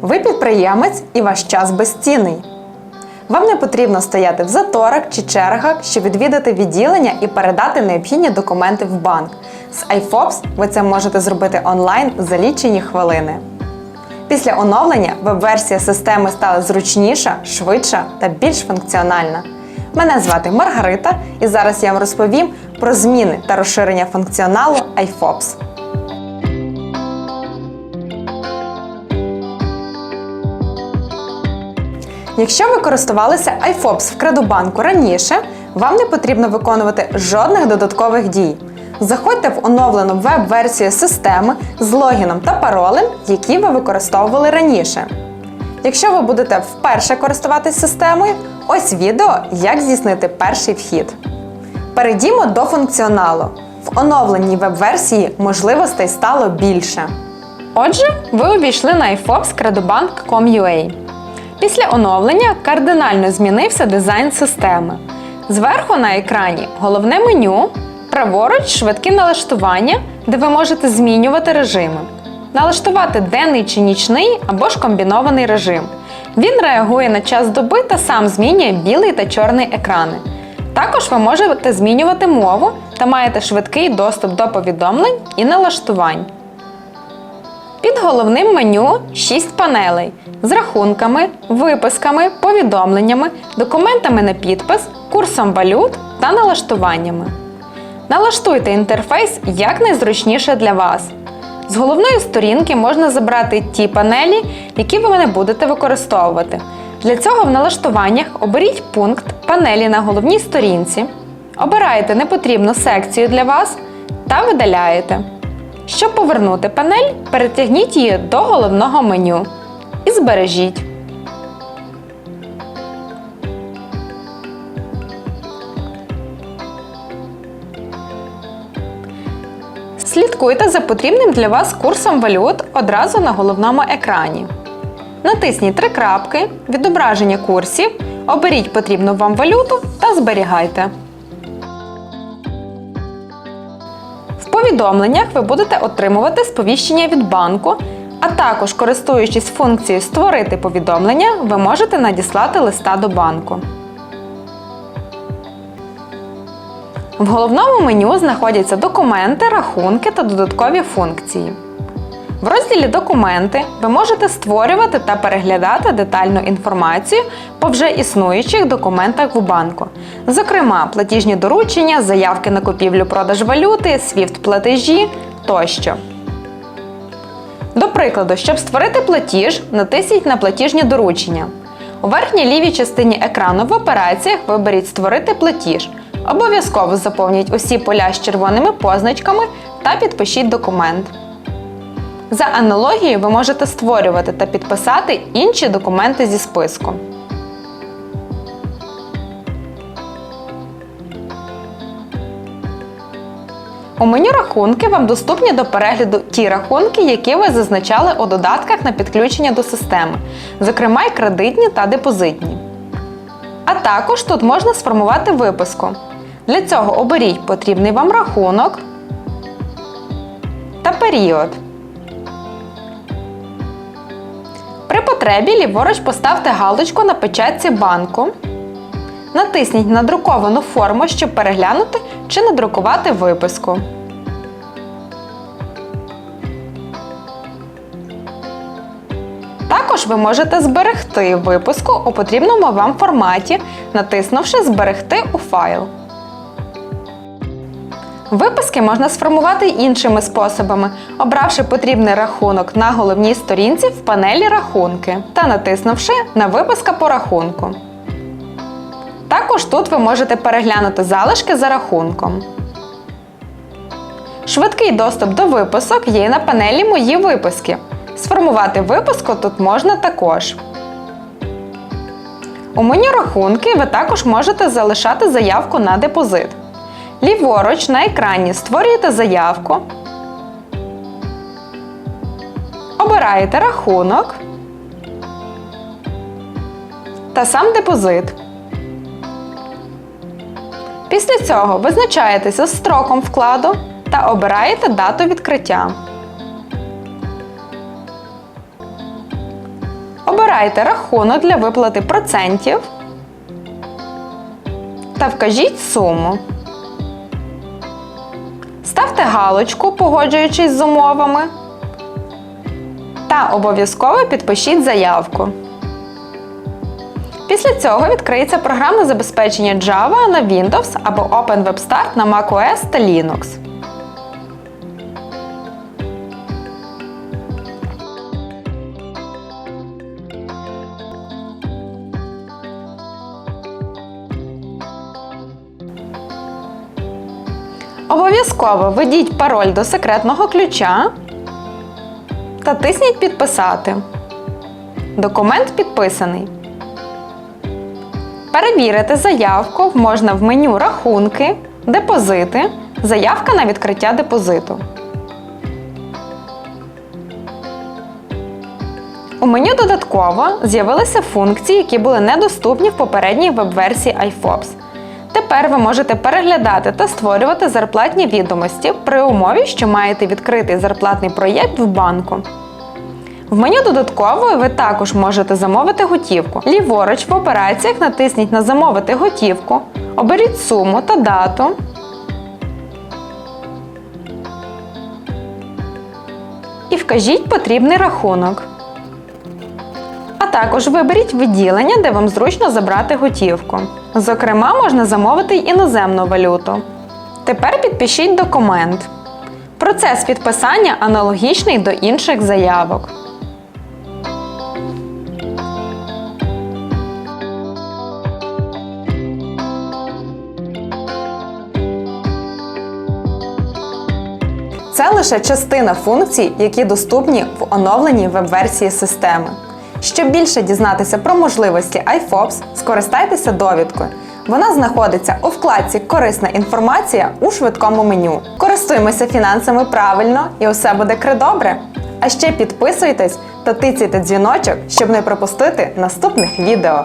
Ви підприємець і ваш час безцінний. Вам не потрібно стояти в заторах чи чергах, щоб відвідати відділення і передати необхідні документи в банк. З iFops ви це можете зробити онлайн за лічені хвилини. Після оновлення веб-версія системи стала зручніша, швидша та більш функціональна. Мене звати Маргарита, і зараз я вам розповім про зміни та розширення функціоналу iFops. Якщо ви користувалися iFops в Кредобанку раніше, вам не потрібно виконувати жодних додаткових дій. Заходьте в оновлену веб-версію системи з логіном та паролем, які ви використовували раніше. Якщо ви будете вперше користуватись системою, ось відео, як здійснити перший вхід. Перейдімо до функціоналу. В оновленій веб-версії можливостей стало більше. Отже, ви увійшли на iFops Credobank.com.ua. Після оновлення кардинально змінився дизайн системи. Зверху на екрані головне меню, праворуч швидкі налаштування, де ви можете змінювати режими. Налаштувати денний чи нічний або ж комбінований режим. Він реагує на час доби та сам змінює білий та чорний екрани. Також ви можете змінювати мову та маєте швидкий доступ до повідомлень і налаштувань. Під головним меню 6 панелей з рахунками, виписками, повідомленнями, документами на підпис, курсом валют та налаштуваннями. Налаштуйте інтерфейс якнайзручніше для вас. З головної сторінки можна забрати ті панелі, які ви не будете використовувати. Для цього в налаштуваннях оберіть пункт Панелі на головній сторінці, обираєте непотрібну секцію для вас та видаляєте. Щоб повернути панель, перетягніть її до головного меню і збережіть. Слідкуйте за потрібним для вас курсом валют одразу на головному екрані. Натисніть три крапки, відображення курсів, оберіть потрібну вам валюту та зберігайте. Повідомленнях ви будете отримувати сповіщення від банку, а також, користуючись функцією Створити повідомлення, ви можете надіслати листа до банку. В головному меню знаходяться документи, рахунки та додаткові функції. В розділі Документи ви можете створювати та переглядати детальну інформацію по вже існуючих документах в банку, зокрема, платіжні доручення, заявки на купівлю-продаж валюти, SWIFT платежі тощо. До прикладу, щоб створити платіж, натисніть на платіжні доручення. У верхній лівій частині екрану в операціях виберіть Створити платіж. Обов'язково заповніть усі поля з червоними позначками та підпишіть документ. За аналогією ви можете створювати та підписати інші документи зі списку. У меню рахунки вам доступні до перегляду ті рахунки, які ви зазначали у додатках на підключення до системи, зокрема й кредитні та депозитні. А також тут можна сформувати виписку. Для цього оберіть потрібний вам рахунок та період. Потребі ліворуч поставте галочку на печатці банку. Натисніть на друковану форму, щоб переглянути чи надрукувати виписку. Також ви можете зберегти виписку у потрібному вам форматі, натиснувши Зберегти у файл. Виписки можна сформувати іншими способами, обравши потрібний рахунок на головній сторінці в панелі Рахунки та натиснувши на Виписка по рахунку. Також тут ви можете переглянути залишки за рахунком. Швидкий доступ до виписок є на панелі Мої виписки. Сформувати виписку тут можна також. У меню рахунки ви також можете залишати заявку на депозит. Ліворуч на екрані створюєте заявку. Обираєте рахунок та сам депозит. Після цього визначаєтеся з строком вкладу та обираєте дату відкриття. Обирайте рахунок для виплати процентів та вкажіть суму. Галочку, погоджуючись з умовами. Та обов'язково підпишіть заявку. Після цього відкриється програмне забезпечення Java на Windows або Open Web Start на macOS та Linux. Обов'язково введіть пароль до секретного ключа та тисніть Підписати. Документ підписаний. Перевірити заявку можна в меню Рахунки, Депозити, Заявка на відкриття депозиту. У меню додатково з'явилися функції, які були недоступні в попередній веб-версії iFops. Тепер ви можете переглядати та створювати зарплатні відомості при умові, що маєте відкритий зарплатний проєкт в банку. В меню додатково ви також можете замовити готівку. Ліворуч в операціях натисніть на Замовити готівку, оберіть суму та дату. І вкажіть потрібний рахунок. Також виберіть відділення, де вам зручно забрати готівку. Зокрема, можна замовити й іноземну валюту. Тепер підпишіть документ. Процес підписання аналогічний до інших заявок. Це лише частина функцій, які доступні в оновленій веб-версії системи. Щоб більше дізнатися про можливості iFops, скористайтеся довідкою. Вона знаходиться у вкладці Корисна інформація у швидкому меню. Користуємося фінансами правильно і усе буде кридобре. А ще підписуйтесь та тицяйте дзвіночок, щоб не пропустити наступних відео.